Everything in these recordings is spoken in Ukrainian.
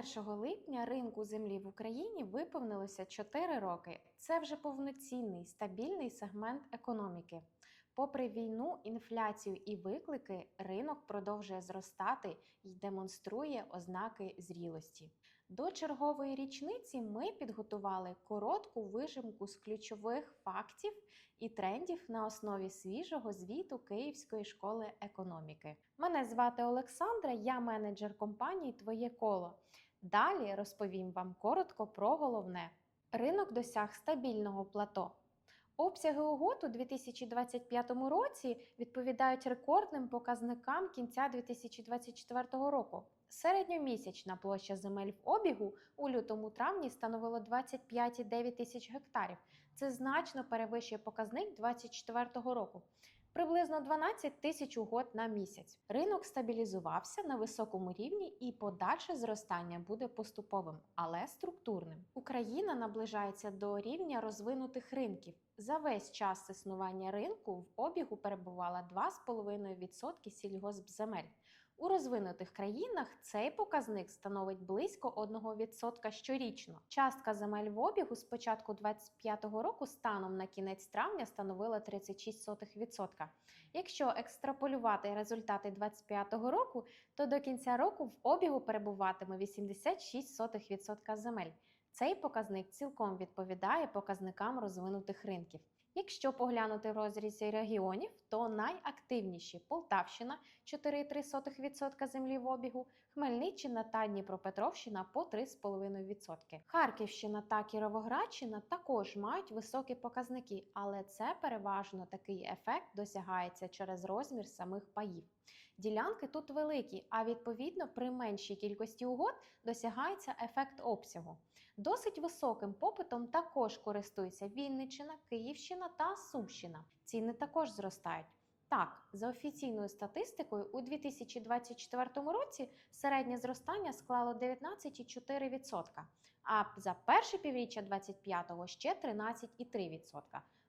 1 липня ринку землі в Україні виповнилося 4 роки. Це вже повноцінний стабільний сегмент економіки. Попри війну, інфляцію і виклики, ринок продовжує зростати і демонструє ознаки зрілості. До чергової річниці ми підготували коротку вижимку з ключових фактів і трендів на основі свіжого звіту Київської школи економіки. Мене звати Олександра, я менеджер компанії Твоє коло. Далі розповім вам коротко про головне. Ринок досяг стабільного плато. Обсяги угод у 2025 році відповідають рекордним показникам кінця 2024 року. Середньомісячна площа земель в обігу у лютому-травні становила 25,9 тисяч гектарів. Це значно перевищує показник 2024 року. Приблизно 12 тисяч угод на місяць. Ринок стабілізувався на високому рівні і подальше зростання буде поступовим, але структурним. Україна наближається до рівня розвинутих ринків. За весь час існування ринку в обігу перебувала 2,5% сільгоспземель. У розвинутих країнах цей показник становить близько 1% щорічно. Частка земель в обігу з початку 2025 року станом на кінець травня становила 36%. Якщо екстраполювати результати 2025 року, то до кінця року в обігу перебуватиме 86% земель. Цей показник цілком відповідає показникам розвинутих ринків. Якщо поглянути в розрізі регіонів, то найактивніші Полтавщина 4,3% землі в обігу, Хмельниччина та Дніпропетровщина по 3,5%. Харківщина та Кіровоградщина також мають високі показники, але це переважно такий ефект досягається через розмір самих паїв. Ділянки тут великі, а відповідно при меншій кількості угод досягається ефект обсягу. Досить високим попитом також користуються Вінниччина, Київщина та Сумщина. Ціни також зростають. Так, за офіційною статистикою, у 2024 році середнє зростання склало 19,4%, а за перше півріччя 2025 ще 13,3%.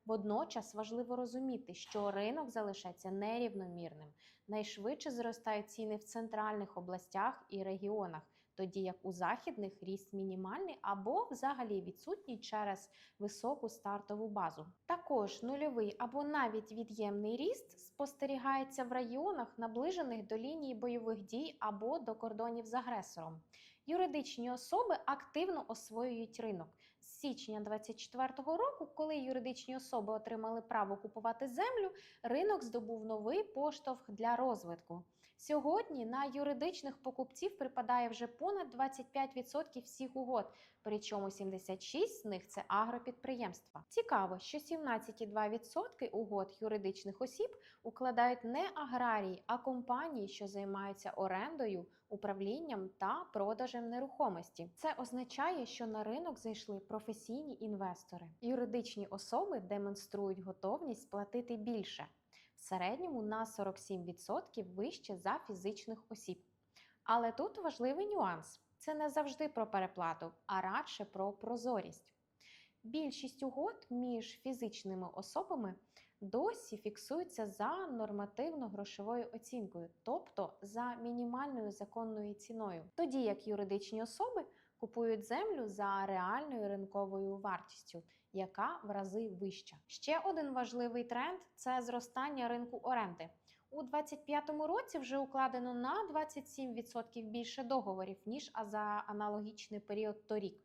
Водночас важливо розуміти, що ринок залишається нерівномірним. Найшвидше зростають ціни в центральних областях і регіонах, тоді як у західних ріст мінімальний або взагалі відсутній через високу стартову базу. Також нульовий або навіть від'ємний ріст спостерігається в районах, наближених до лінії бойових дій або до кордонів з агресором. Юридичні особи активно освоюють ринок. З січня 2024 року, коли юридичні особи отримали право купувати землю, ринок здобув новий поштовх для розвитку. Сьогодні на юридичних покупців припадає вже понад 25% всіх угод, причому 76% з них це агропідприємства. Цікаво, що 17,2% угод юридичних осіб укладають не аграрії, а компанії, що займаються орендою, управлінням та продажем нерухомості. Це означає, що на ринок зайшли професійні інвестори. Юридичні особи демонструють готовність сплатити більше середньому на 47% вище за фізичних осіб. Але тут важливий нюанс: це не завжди про переплату, а радше про прозорість. Більшість угод між фізичними особами досі фіксуються за нормативно-грошовою оцінкою, тобто за мінімальною законною ціною, тоді як юридичні особи купують землю за реальною ринковою вартістю, яка в рази вища. Ще один важливий тренд це зростання ринку оренди. У 2025 році вже укладено на 27% більше договорів ніж за аналогічний період торік.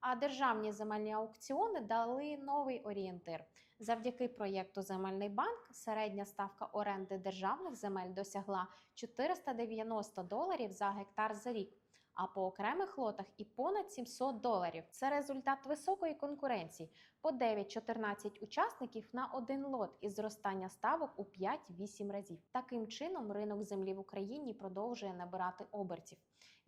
А державні земельні аукціони дали новий орієнтир. Завдяки проєкту Земельний банк середня ставка оренди державних земель досягла 490 доларів за гектар за рік. А по окремих лотах і понад 700 доларів. Це результат високої конкуренції по 9-14 учасників на один лот із зростання ставок у 5-8 разів. Таким чином, ринок землі в Україні продовжує набирати обертів.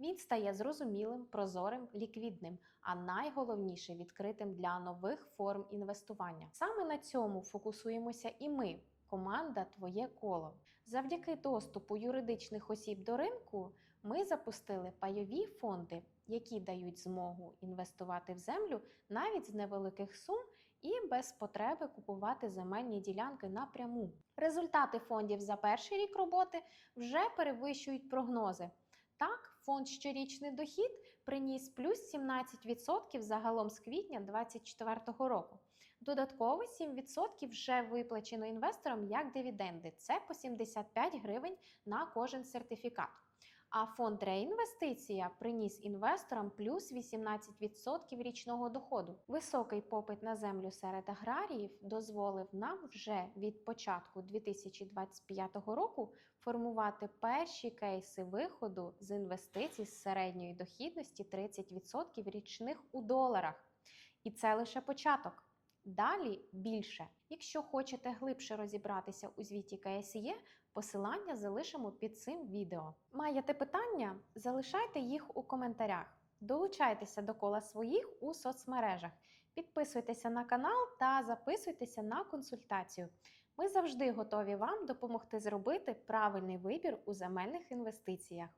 Він стає зрозумілим, прозорим, ліквідним, а найголовніше відкритим для нових форм інвестування. Саме на цьому фокусуємося і ми. Команда Твоє коло. Завдяки доступу юридичних осіб до ринку ми запустили пайові фонди, які дають змогу інвестувати в землю навіть з невеликих сум і без потреби купувати земельні ділянки напряму. Результати фондів за перший рік роботи вже перевищують прогнози. Так, фонд щорічний дохід приніс плюс 17% загалом з квітня 2024 року. Додатково 7% вже виплачено інвесторам як дивіденди. Це по 75 гривень на кожен сертифікат. А фонд реінвестиція приніс інвесторам плюс 18% річного доходу. Високий попит на землю серед аграріїв дозволив нам вже від початку 2025 року формувати перші кейси виходу з інвестицій з середньої дохідності 30% річних у доларах. І це лише початок. Далі більше. Якщо хочете глибше розібратися у звіті КСЄ, посилання залишимо під цим відео. Маєте питання? Залишайте їх у коментарях. Долучайтеся до кола своїх у соцмережах. Підписуйтеся на канал та записуйтеся на консультацію. Ми завжди готові вам допомогти зробити правильний вибір у земельних інвестиціях.